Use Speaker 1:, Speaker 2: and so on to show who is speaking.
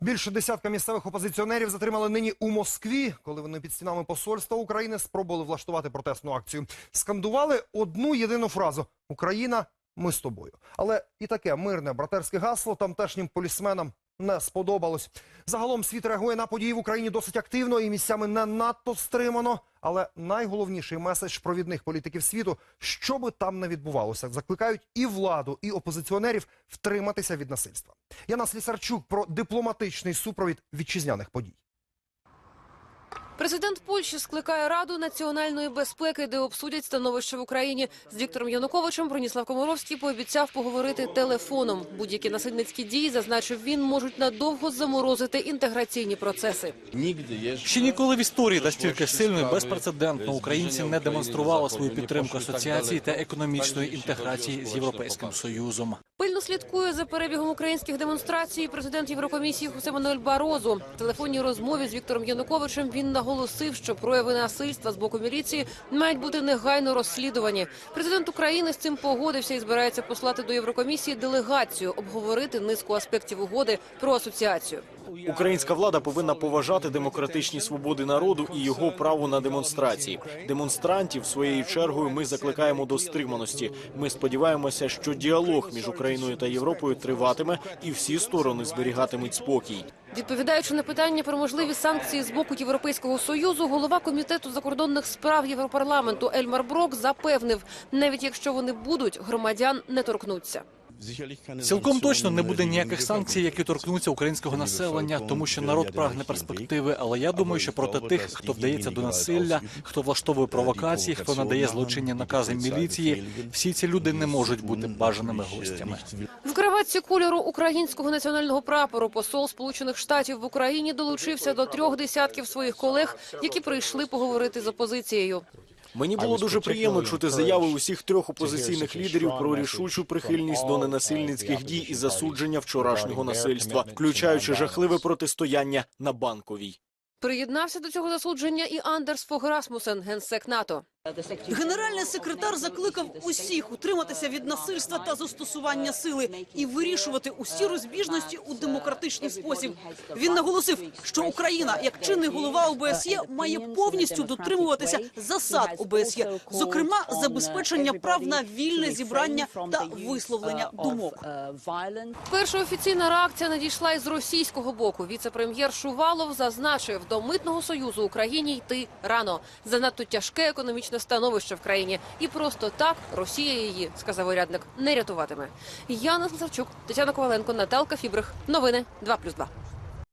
Speaker 1: Більше десятка місцевих опозиціонерів затримали нині у Москві, коли вони під стінами посольства України спробували влаштувати протестну акцію. Скандували одну єдину фразу: Україна, ми з тобою. Але і таке мирне братерське гасло тамтешнім полісменам не сподобалось. Загалом світ реагує на події в Україні досить активно і місцями не надто стримано. Але найголовніший меседж провідних політиків світу, що би там не відбувалося, закликають і владу, і опозиціонерів втриматися від насильства. Яна Слісарчук про дипломатичний супровід вітчизняних подій.
Speaker 2: Президент Польщі скликає Раду національної безпеки, де обсудять становище в Україні. З Віктором Януковичем Броніслав Комаровський пообіцяв поговорити телефоном. Будь-які насильницькі дії, зазначив він, можуть надовго заморозити інтеграційні процеси.
Speaker 3: Ще ніколи в історії настільки сильно і безпрецедентно українці не демонстрували свою підтримку асоціації та економічної інтеграції з європейським союзом.
Speaker 2: Пильно слідкує за перебігом українських демонстрацій президент Єврокомісії Хосе Мануель Барозу. В телефонній розмові з Віктором Януковичем він наголосив, що прояви насильства з боку міліції мають бути негайно розслідувані. Президент України з цим погодився і збирається послати до Єврокомісії делегацію обговорити низку аспектів угоди про асоціацію.
Speaker 4: Українська влада повинна поважати демократичні свободи народу і його право на демонстрації. Демонстрантів своєю чергою ми закликаємо до стриманості. Ми сподіваємося, що діалог між Україною та Європою триватиме, і всі сторони зберігатимуть спокій.
Speaker 2: Відповідаючи на питання про можливі санкції з боку Європейського союзу, голова комітету закордонних справ Європарламенту Ельмар Брок запевнив, навіть якщо вони будуть, громадян не торкнуться.
Speaker 3: Цілком точно не буде ніяких санкцій, які торкнуться українського населення, тому що народ прагне перспективи. Але я думаю, що проти тих, хто вдається до насилля, хто влаштовує провокації, хто надає злочинні накази міліції, всі ці люди не можуть бути бажаними гостями.
Speaker 2: В краватці кольору українського національного прапору посол Сполучених Штатів в Україні долучився до трьох десятків своїх колег, які прийшли поговорити з опозицією.
Speaker 4: Мені було дуже приємно чути заяви усіх трьох опозиційних лідерів про рішучу прихильність до ненасильницьких дій і засудження вчорашнього насильства, включаючи жахливе протистояння на банковій.
Speaker 2: Приєднався до цього засудження і Андерс Фограсмусен, генсек НАТО.
Speaker 5: Генеральний секретар закликав усіх утриматися від насильства та застосування сили і вирішувати усі розбіжності у демократичний спосіб. Він наголосив, що Україна, як чинний голова ОБСЄ, має повністю дотримуватися засад ОБСЄ, зокрема забезпечення прав на вільне зібрання та висловлення думок.
Speaker 2: Перша офіційна реакція надійшла із російського боку. Віце-прем'єр Шувалов зазначив, до митного союзу Україні йти рано. Занадто тяжке економічне становище в країні, і просто так Росія її, сказав урядник, не рятуватиме. Яна Славчук, Тетяна Коваленко, Наталка Фібрих. Новини 2+,2.